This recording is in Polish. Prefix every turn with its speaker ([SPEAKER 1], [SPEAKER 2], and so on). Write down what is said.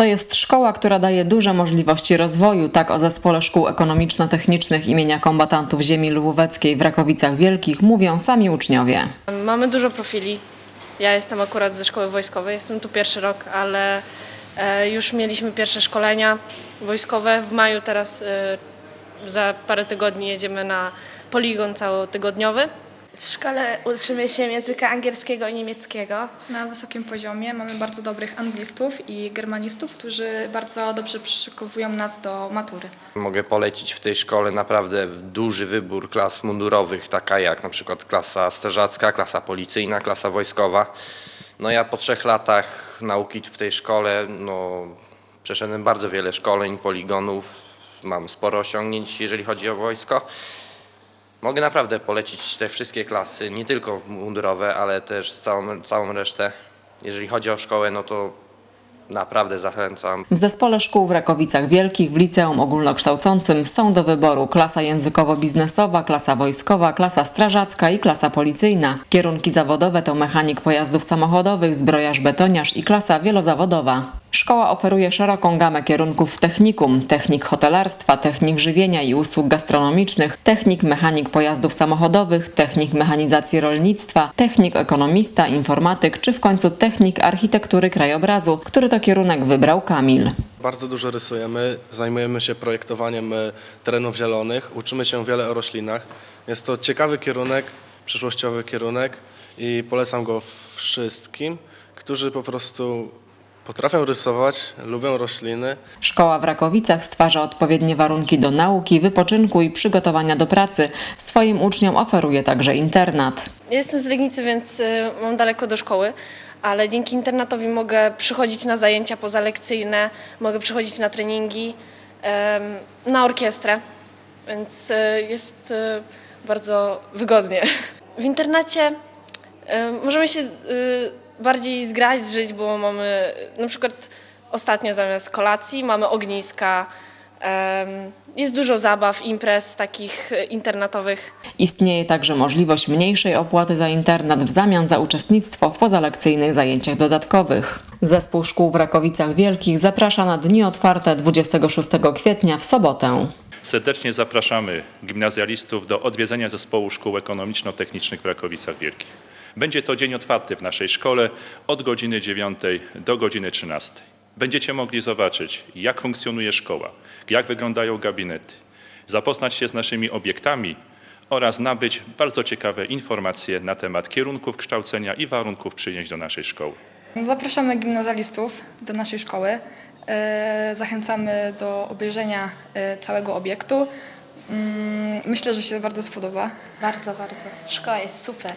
[SPEAKER 1] To jest szkoła, która daje duże możliwości rozwoju, tak o Zespole Szkół Ekonomiczno-Technicznych imienia kombatantów ziemi lwóweckiej w Rakowicach Wielkich mówią sami uczniowie.
[SPEAKER 2] Mamy dużo profili. Ja jestem akurat ze szkoły wojskowej, jestem tu pierwszy rok, ale e, już mieliśmy pierwsze szkolenia wojskowe. W maju teraz e, za parę tygodni jedziemy na poligon całotygodniowy.
[SPEAKER 3] W szkole uczymy się języka angielskiego i niemieckiego.
[SPEAKER 4] Na wysokim poziomie mamy bardzo dobrych anglistów i germanistów, którzy bardzo dobrze przygotowują nas do matury.
[SPEAKER 5] Mogę polecić w tej szkole naprawdę duży wybór klas mundurowych, taka jak na przykład klasa strażacka, klasa policyjna, klasa wojskowa. No ja po trzech latach nauki w tej szkole no, przeszedłem bardzo wiele szkoleń, poligonów, mam sporo osiągnięć, jeżeli chodzi o wojsko. Mogę naprawdę polecić te wszystkie klasy, nie tylko mundurowe, ale też całą, całą resztę. Jeżeli chodzi o szkołę, no to naprawdę zachęcam.
[SPEAKER 1] W Zespole Szkół w Rakowicach Wielkich w Liceum Ogólnokształcącym są do wyboru klasa językowo-biznesowa, klasa wojskowa, klasa strażacka i klasa policyjna. Kierunki zawodowe to mechanik pojazdów samochodowych, zbrojarz betoniarz i klasa wielozawodowa. Szkoła oferuje szeroką gamę kierunków w technikum, technik hotelarstwa, technik żywienia i usług gastronomicznych, technik mechanik pojazdów samochodowych, technik mechanizacji rolnictwa, technik ekonomista, informatyk czy w końcu technik architektury krajobrazu, który to kierunek wybrał Kamil.
[SPEAKER 6] Bardzo dużo rysujemy, zajmujemy się projektowaniem e, terenów zielonych, uczymy się wiele o roślinach. Jest to ciekawy kierunek, przyszłościowy kierunek i polecam go wszystkim, którzy po prostu potrafią rysować, lubią rośliny.
[SPEAKER 1] Szkoła w Rakowicach stwarza odpowiednie warunki do nauki, wypoczynku i przygotowania do pracy. Swoim uczniom oferuje także internat.
[SPEAKER 2] Ja Jestem z Legnicy, więc y, mam daleko do szkoły, ale dzięki internetowi mogę przychodzić na zajęcia pozalekcyjne, mogę przychodzić na treningi, na orkiestrę, więc y, jest y, bardzo wygodnie. W internacie możemy się bardziej zgrać, zżyć, bo mamy na przykład ostatnio zamiast kolacji mamy ogniska, jest dużo zabaw, imprez takich y, internetowych.
[SPEAKER 1] Istnieje także możliwość mniejszej opłaty za internat w zamian za uczestnictwo w pozalekcyjnych zajęciach dodatkowych. Zespół szkół w Rakowicach Wielkich zaprasza na dni otwarte 26 kwietnia w sobotę.
[SPEAKER 7] Serdecznie zapraszamy gimnazjalistów do odwiedzenia zespołu szkół ekonomiczno-technicznych w Rakowicach Wielkich. Będzie to dzień otwarty w naszej szkole od godziny 9 do godziny 13. Będziecie mogli zobaczyć, jak funkcjonuje szkoła, jak wyglądają gabinety, zapoznać się z naszymi obiektami oraz nabyć bardzo ciekawe informacje na temat kierunków kształcenia i warunków przyjęć do naszej szkoły.
[SPEAKER 4] Zapraszamy gimnazjalistów do naszej szkoły. E, Zachęcamy do obejrzenia e, całego obiektu. Mm, Myślę, że się bardzo spodoba.
[SPEAKER 3] Bardzo, bardzo. Szkoła jest super.